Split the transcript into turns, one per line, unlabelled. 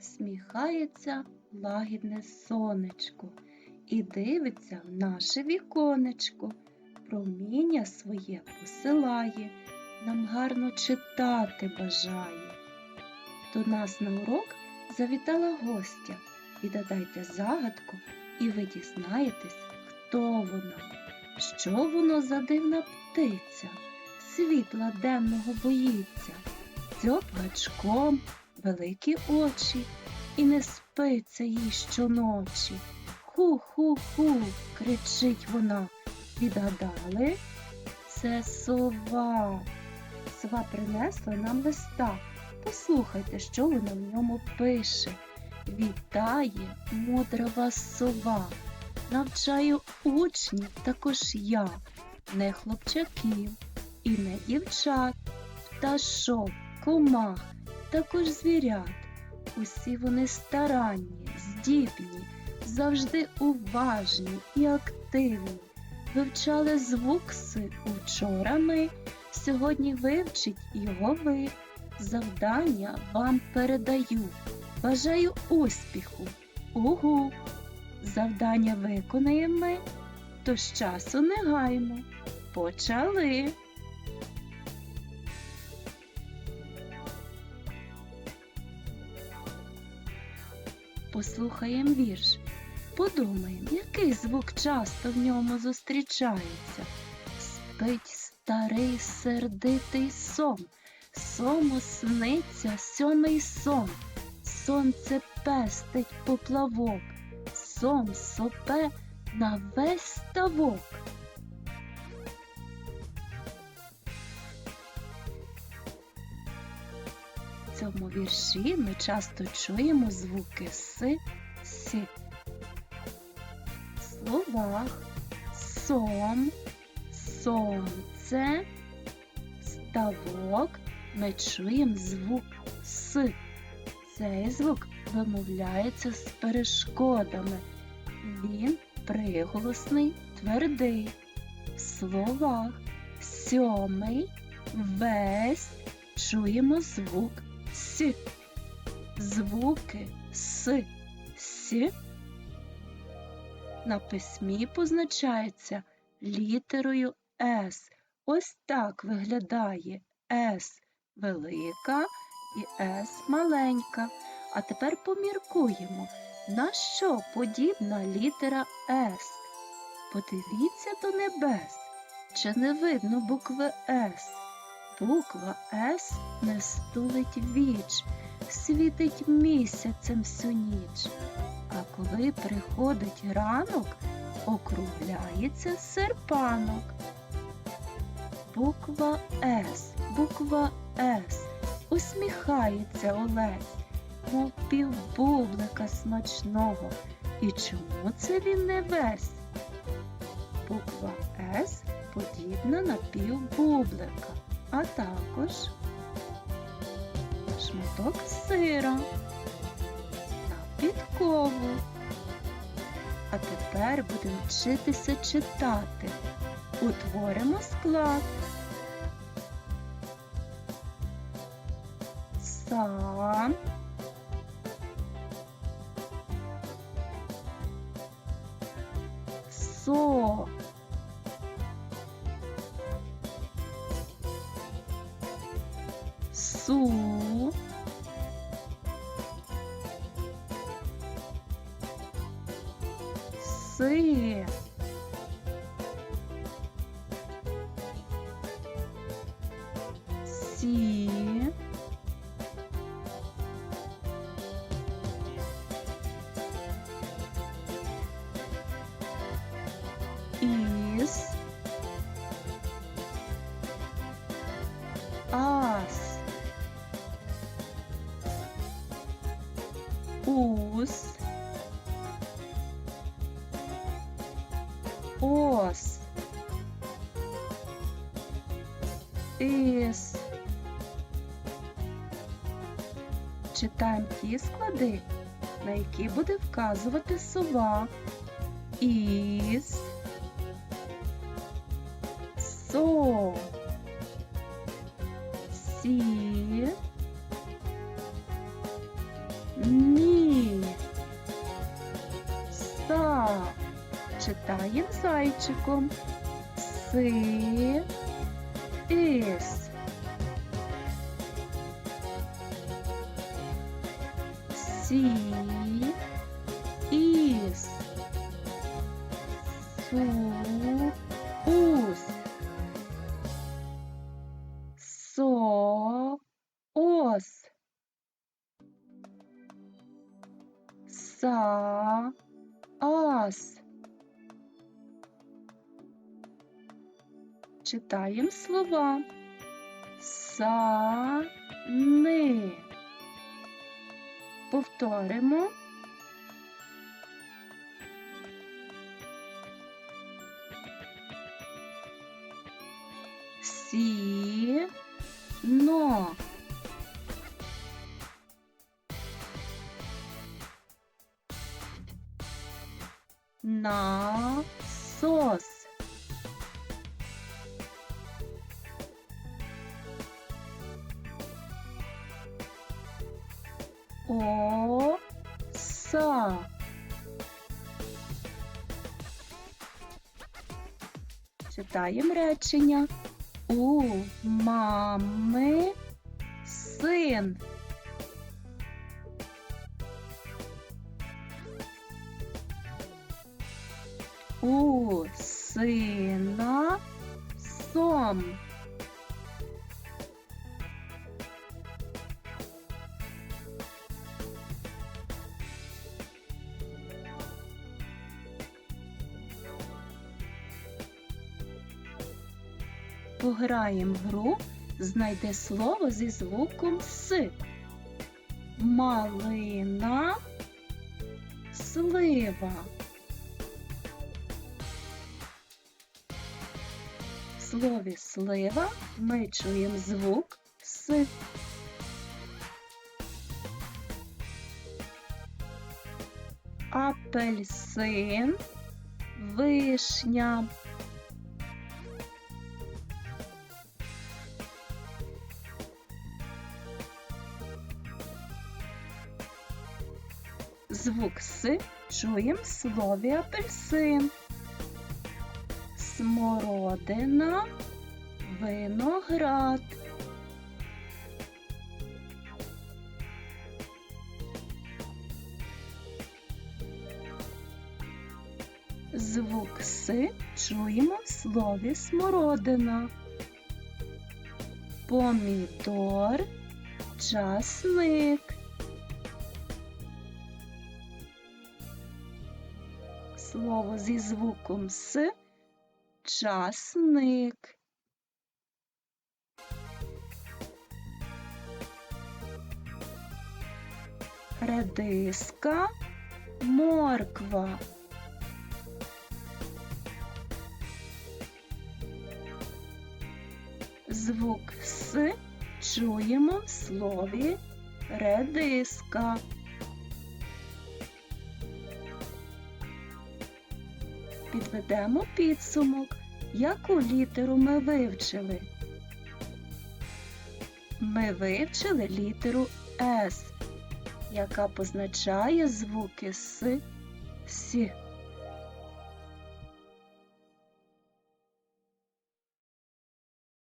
сміхається лагідне сонечко і дивиться в наше віконечко, проміння своє посилає, нам гарно читати бажає. До нас на урок завітала гостя. Відгадайте загадку, і ви дізнаєтесь, хто вона, що воно за дивна птиця, світла денного боїться, дзьоб гачком, великі очі, і не спиться їй щоночі. Ху-ху-ху, кричить вона. Відгадали? Це сова. Сова принесла нам листа. Послухайте, що вона в ньому пише. Вітає мудра вас сова. Навчаю учнів також я, не хлопчаків і не дівчат, пташок, комах, також звірят. Усі вони старанні, здібні, завжди уважні і активні. Вивчали звук си учора ми, сьогодні вивчить його ви. Завдання вам передаю. Бажаю успіху. Угу. Завдання виконаємо ми, то з часу не гаймо. Почали. Послухаємо вірш. Подумаємо, який звук часто в ньому зустрічається. Спить старий сердитий сон, сому сниться сьомий сон. Сонце пестить поплавок, сом сопе на весь ставок. Цьому вірші ми часто чуємо звуки си, сі. В словах сом, сонце, ставок ми чуємо звук с. Цей звук вимовляється з перешкодами. Він приголосний, твердий. В словах сьомий, весь чуємо звук с. Звуки с, с на письмі позначаються літерою С. Ось так виглядає С велика і С маленька. А тепер поміркуємо, на що подібна літера С. Подивіться до небес, чи не видно букви С. Буква С не стулить віч, світить місяцем всю ніч. А коли приходить ранок, округляється серпанок. Буква С, буква С, усміхається Олесь, мов півбублика смачного. І чому це він не весь? Буква С подібна на півбублика, а також шматок сира на підкову. А тепер будемо вчитися читати. Утворимо склад. Са. Со. Су. Си. Ус. Ос. Іс. Читаємо ті склади, на які буде вказувати сова. Іс. Со. Сі. Читаємо зайчиком. Си. Іс. Сі. Іс. Су. Ус. Со. Ос. Са. Ас. Читаємо слова. Са. Ни. Повторимо. Сі. Но. На. О. Читаємо речення. У мами син. У сина сом. Пограємо гру Знайди слово зі звуком С. Малина, слива. В слові слива ми чуємо звук С. Апельсин, вишня. Звук С чуємо в слові апельсин. Смородина, виноград. Звук С чуємо в слові смородина. Помідор, часник. Слово зі звуком С часник. Редиска, морква. Звук С чуємо в слові редиска. Підведемо підсумок, яку літеру ми вивчили. Ми вивчили літеру С, яка позначає звуки С, С.